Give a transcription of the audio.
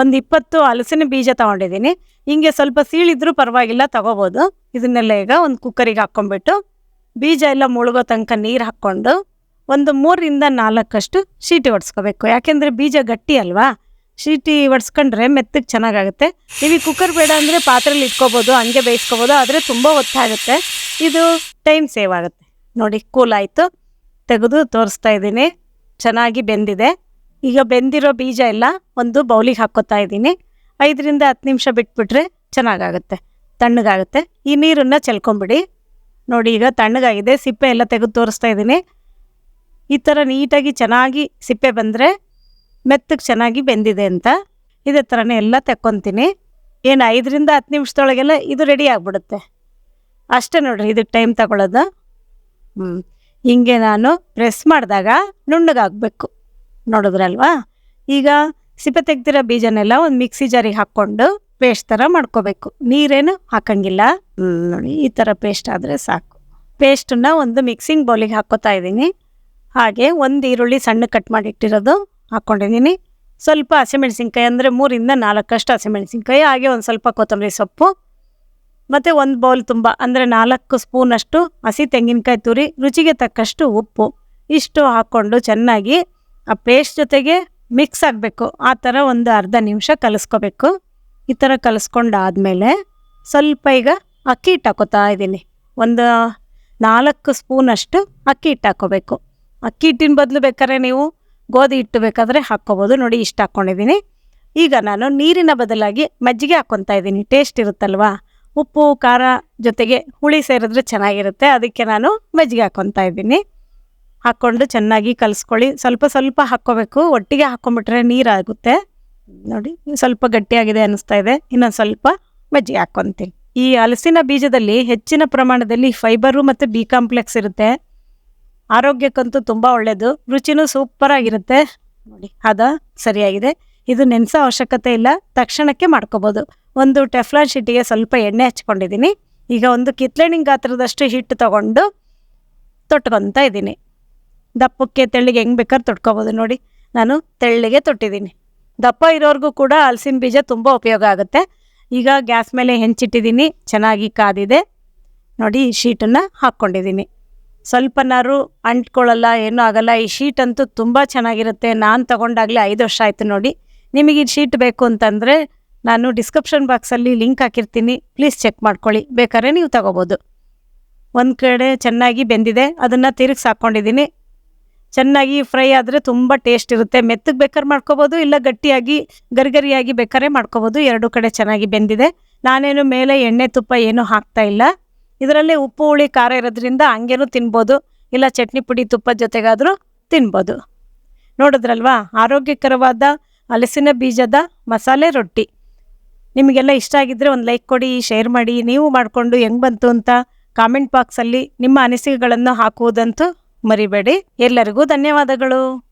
ಒಂದು ಇಪ್ಪತ್ತು ಹಲಸಿನ ಬೀಜ ತಗೊಂಡಿದ್ದೀನಿ. ಹಿಂಗೆ ಸ್ವಲ್ಪ ಸೀಳಿದ್ರೂ ಪರವಾಗಿಲ್ಲ, ತಗೋಬೋದು. ಇದನ್ನೆಲ್ಲ ಈಗ ಒಂದು ಕುಕ್ಕರಿಗೆ ಹಾಕ್ಕೊಂಡ್ಬಿಟ್ಟು ಬೀಜ ಎಲ್ಲ ಮುಳುಗೋ ತನಕ ನೀರು ಹಾಕ್ಕೊಂಡು ಒಂದು ಮೂರರಿಂದ ನಾಲ್ಕಷ್ಟು ಶೀಟಿ ಒಡ್ಸ್ಕೋಬೇಕು. ಯಾಕೆಂದರೆ ಬೀಜ ಗಟ್ಟಿ ಅಲ್ವಾ? ಶೀಟಿ ಒಡ್ಸ್ಕೊಂಡ್ರೆ ಮೆತ್ತಗೆ ಚೆನ್ನಾಗಾಗುತ್ತೆ. ನೀವು ಕುಕ್ಕರ್ ಬೇಡ ಅಂದರೆ ಪಾತ್ರೆಲಿ ಇಟ್ಕೋಬೋದು, ಹಂಗೆ ಬೇಯಿಸ್ಕೋಬೋದು, ಆದರೆ ತುಂಬ ಹೊತ್ತಾಗುತ್ತೆ ಇದು ಟೈಮ್ ಸೇವ್ ಆಗುತ್ತೆ. ನೋಡಿ, ಕೂಲ್ ಆಯಿತು. ತೆಗೆದು ತೋರಿಸ್ತಾ ಇದ್ದೀನಿ. ಚೆನ್ನಾಗಿ ಬೆಂದಿದೆ. ಈಗ ಬೆಂದಿರೋ ಬೀಜ ಎಲ್ಲ ಒಂದು ಬೌಲಿಗೆ ಹಾಕ್ಕೊತಾ ಇದ್ದೀನಿ. ಐದರಿಂದ ಹತ್ತು ನಿಮಿಷ ಬಿಟ್ಬಿಟ್ರೆ ಚೆನ್ನಾಗಾಗುತ್ತೆ, ತಣ್ಣಗಾಗುತ್ತೆ. ಈ ನೀರನ್ನು ಚೆಲ್ಕೊಂಬಿಡಿ. ನೋಡಿ, ಈಗ ತಣ್ಣಗಾಗಿದೆ, ಸಿಪ್ಪೆ ಎಲ್ಲ ತೆಗೆದು ತೋರಿಸ್ತಾ ಇದ್ದೀನಿ. ಈ ಥರ ನೀಟಾಗಿ ಚೆನ್ನಾಗಿ ಸಿಪ್ಪೆ ಬಂದರೆ ಮೆತ್ತಗೆ ಚೆನ್ನಾಗಿ ಬೆಂದಿದೆ ಅಂತ ಇದೇ ಥರನೇ ಎಲ್ಲ ತೆಕ್ಕೊತೀನಿ. ಏನು, ಐದರಿಂದ ಹತ್ತು ನಿಮಿಷದೊಳಗೆಲ್ಲ ಇದು ರೆಡಿ ಆಗಿಬಿಡುತ್ತೆ. ಅಷ್ಟೇ ನೋಡ್ರಿ, ಇದಕ್ಕೆ ಟೈಮ್ ತಗೊಳ್ಳೋದು. ಹ್ಞೂ ಹಿಂಗೆ ನಾನು ಪ್ರೆಸ್ ಮಾಡಿದಾಗ ನುಣ್ಣಗಾಗಬೇಕು. ನೋಡಿದ್ರಲ್ವಾ? ಈಗ ಸಿಪ್ಪೆ ತೆಗ್ದಿರೋ ಬೀಜನೆಲ್ಲ ಒಂದು ಮಿಕ್ಸಿ ಜಾರಿಗೆ ಹಾಕ್ಕೊಂಡು ಪೇಸ್ಟ್ ಥರ ಮಾಡ್ಕೋಬೇಕು. ನೀರೇನು ಹಾಕಂಗಿಲ್ಲ. ನೋಡಿ, ಈ ಥರ ಪೇಸ್ಟ್ ಆದರೆ ಸಾಕು. ಪೇಸ್ಟನ್ನ ಒಂದು ಮಿಕ್ಸಿಂಗ್ ಬೌಲಿಗೆ ಹಾಕ್ಕೋತಾ ಇದ್ದೀನಿ. ಹಾಗೆ ಒಂದು ಈರುಳ್ಳಿ ಸಣ್ಣ ಕಟ್ ಮಾಡಿ ಇಟ್ಟಿರೋದು ಹಾಕ್ಕೊಂಡಿದ್ದೀನಿ ಸ್ವಲ್ಪ ಹಸಿಮೆಣಸಿನ್ಕಾಯಿ ಅಂದರೆ ಮೂರಿಂದ ನಾಲ್ಕಷ್ಟು ಹಸಿಮೆಣಸಿನ್ಕಾಯಿ ಹಾಗೆ ಒಂದು ಸ್ವಲ್ಪ ಕೊತ್ತಂಬರಿ ಸೊಪ್ಪು, ಮತ್ತು ಒಂದು ಬೌಲ್ ತುಂಬ, ಅಂದರೆ ನಾಲ್ಕು ಸ್ಪೂನಷ್ಟು ಹಸಿ ತೆಂಗಿನಕಾಯಿ ತುರಿ, ರುಚಿಗೆ ತಕ್ಕಷ್ಟು ಉಪ್ಪು, ಇಷ್ಟು ಹಾಕ್ಕೊಂಡು ಚೆನ್ನಾಗಿ ಆ ಪೇಸ್ಟ್ ಜೊತೆಗೆ ಮಿಕ್ಸ್ ಆಗಬೇಕು. ಆ ಥರ ಒಂದು ಅರ್ಧ ನಿಮಿಷ ಕಲಿಸ್ಕೋಬೇಕು. ಈ ಥರ ಕಲಿಸ್ಕೊಂಡಾದ್ಮೇಲೆ ಸ್ವಲ್ಪ ಈಗ ಅಕ್ಕಿ ಹಿಟ್ಟು ಹಾಕೋತಾ ಇದ್ದೀನಿ. ಒಂದು ನಾಲ್ಕು ಸ್ಪೂನಷ್ಟು ಅಕ್ಕಿ ಹಿಟ್ಟು ಹಾಕೋಬೇಕು. ಅಕ್ಕಿ ಹಿಟ್ಟಿನ ಬದಲು ಬೇಕಾದ್ರೆ ನೀವು ಗೋಧಿ ಹಿಟ್ಟು ಬೇಕಾದರೆ ಹಾಕ್ಕೋಬೋದು. ನೋಡಿ ಇಷ್ಟು ಹಾಕ್ಕೊಂಡಿದ್ದೀನಿ ಈಗ ನಾನು ನೀರಿನ ಬದಲಾಗಿ ಮಜ್ಜಿಗೆ ಹಾಕ್ಕೊತಾ ಇದ್ದೀನಿ. ಟೇಸ್ಟ್ ಇರುತ್ತಲ್ವಾ? ಉಪ್ಪು, ಖಾರ ಜೊತೆಗೆ ಹುಳಿ ಸೇರಿದ್ರೆ ಚೆನ್ನಾಗಿರುತ್ತೆ. ಅದಕ್ಕೆ ನಾನು ಮಜ್ಜಿಗೆ ಹಾಕ್ಕೊತಾ ಇದ್ದೀನಿ. ಹಾಕ್ಕೊಂಡು ಚೆನ್ನಾಗಿ ಕಲಿಸ್ಕೊಳ್ಳಿ. ಸ್ವಲ್ಪ ಸ್ವಲ್ಪ ಹಾಕ್ಕೋಬೇಕು. ಒಟ್ಟಿಗೆ ಹಾಕ್ಕೊಂಬಿಟ್ರೆ ನೀರಾಗುತ್ತೆ. ನೋಡಿ, ಸ್ವಲ್ಪ ಗಟ್ಟಿಯಾಗಿದೆ ಅನ್ನಿಸ್ತಾ ಇದೆ. ಇನ್ನೊಂದು ಸ್ವಲ್ಪ ಮಜ್ಜಿಗೆ ಹಾಕ್ಕೊತೀನಿ. ಈ ಹಲಸಿನ ಬೀಜದಲ್ಲಿ ಹೆಚ್ಚಿನ ಪ್ರಮಾಣದಲ್ಲಿ ಫೈಬರು ಮತ್ತು ಬಿ ಕಾಂಪ್ಲೆಕ್ಸ್ ಇರುತ್ತೆ. ಆರೋಗ್ಯಕ್ಕಂತೂ ತುಂಬ ಒಳ್ಳೆಯದು ರುಚಿನೂ ಸೂಪರ್ ಆಗಿರುತ್ತೆ. ನೋಡಿ ಅದ ಸರಿಯಾಗಿದೆ. ಇದು ನೆನೆಸೋ ಅವಶ್ಯಕತೆ ಇಲ್ಲ. ತಕ್ಷಣಕ್ಕೆ ಮಾಡ್ಕೋಬೋದು. ಒಂದು ಟೆಫ್ಲಾನ್ ಶೀಟಿಗೆ ಸ್ವಲ್ಪ ಎಣ್ಣೆ ಹಚ್ಕೊಂಡಿದ್ದೀನಿ. ಈಗ ಒಂದು ಕಿತ್ಲೆಣಿಂಗ್ ಗಾತ್ರದಷ್ಟು ಹಿಟ್ಟು ತಗೊಂಡು ತೊಟ್ಕೊತಾ ಇದ್ದೀನಿ. ದಪ್ಪಕ್ಕೆ ತೆಳ್ಳಿಗೆ ಹೆಂಗೆ ಬೇಕಾದ್ರೆ ತೊಟ್ಕೊಬೋದು ನೋಡಿ. ನಾನು ತೆಳ್ಳಿಗೆ ತೊಟ್ಟಿದ್ದೀನಿ. ದಪ್ಪ ಇರೋರಿಗೂ ಕೂಡ ಹಲಸಿನ ಬೀಜ ತುಂಬ ಉಪಯೋಗ ಆಗುತ್ತೆ. ಈಗ ಗ್ಯಾಸ್ ಮೇಲೆ ಹೆಂಚಿಟ್ಟಿದ್ದೀನಿ. ಚೆನ್ನಾಗಿ ಕಾದಿದೆ. ನೋಡಿ, ಈ ಶೀಟನ್ನು ಹಾಕ್ಕೊಂಡಿದ್ದೀನಿ. ಸ್ವಲ್ಪನಾರು ಅಂಟ್ಕೊಳ್ಳಲ್ಲ, ಏನೂ ಆಗಲ್ಲ. ಈ ಶೀಟ್ ಅಂತೂ ತುಂಬ ಚೆನ್ನಾಗಿರುತ್ತೆ. ನಾನು ತೊಗೊಂಡಾಗಲೇ ಐದು ವರ್ಷ ಆಯಿತು ನೋಡಿ. ನಿಮಗೆ ಈ ಶೀಟ್ ಬೇಕು ಅಂತಂದರೆ ನಾನು ಡಿಸ್ಕ್ರಿಪ್ಷನ್ ಬಾಕ್ಸಲ್ಲಿ ಲಿಂಕ್ ಹಾಕಿರ್ತೀನಿ. ಪ್ಲೀಸ್ ಚೆಕ್ ಮಾಡ್ಕೊಳ್ಳಿ. ಬೇಕಾದ್ರೆ ನೀವು ತಗೋಬೋದು. ಒಂದು ಕಡೆ ಚೆನ್ನಾಗಿ ಬೆಂದಿದೆ. ಅದನ್ನು ತಿರುಗಿಸಿ ಹಾಕ್ಕೊಂಡಿದ್ದೀನಿ. ಚೆನ್ನಾಗಿ ಫ್ರೈ ಆದರೆ ತುಂಬ ಟೇಸ್ಟ್ ಇರುತ್ತೆ. ಮೆತ್ತಗೆ ಬೇಕಾದ್ರೆ ಮಾಡ್ಕೋಬೋದು, ಇಲ್ಲ ಗಟ್ಟಿಯಾಗಿ, ಗರಿಗರಿಯಾಗಿ ಬೇಕಾದ್ರೆ ಮಾಡ್ಕೋಬೋದು. ಎರಡು ಕಡೆ ಚೆನ್ನಾಗಿ ಬೆಂದಿದೆ. ನಾನೇನು ಮೇಲೆ ಎಣ್ಣೆ ತುಪ್ಪ ಏನೂ ಹಾಕ್ತಾ ಇಲ್ಲ. ಇದರಲ್ಲಿ ಉಪ್ಪು, ಹುಳಿ, ಖಾರ ಇರೋದ್ರಿಂದ ಹಂಗೇನು ತಿನ್ಬೋದು. ಇಲ್ಲ ಚಟ್ನಿ ಪುಡಿ ತುಪ್ಪದ ಜೊತೆಗಾದರೂ ತಿನ್ಬೋದು. ನೋಡಿದ್ರಲ್ವಾ? ಆರೋಗ್ಯಕರವಾದ ಹಲಸಿನ ಬೀಜದ ಮಸಾಲೆ ರೊಟ್ಟಿ. ನಿಮಗೆಲ್ಲ ಇಷ್ಟ ಆಗಿದ್ದರೆ ಒಂದು ಲೈಕ್ ಕೊಡಿ, ಶೇರ್ ಮಾಡಿ. ನೀವು ಮಾಡಿಕೊಂಡು ಹೆಂಗೆ ಬಂತು ಅಂತ ಕಾಮೆಂಟ್ ಬಾಕ್ಸಲ್ಲಿ ನಿಮ್ಮ ಅನಿಸಿಕೆಗಳನ್ನು ಹಾಕುವುದಂತೂ ಮರಿಬೇಡಿ. ಎಲ್ಲರಿಗೂ ಧನ್ಯವಾದಗಳು.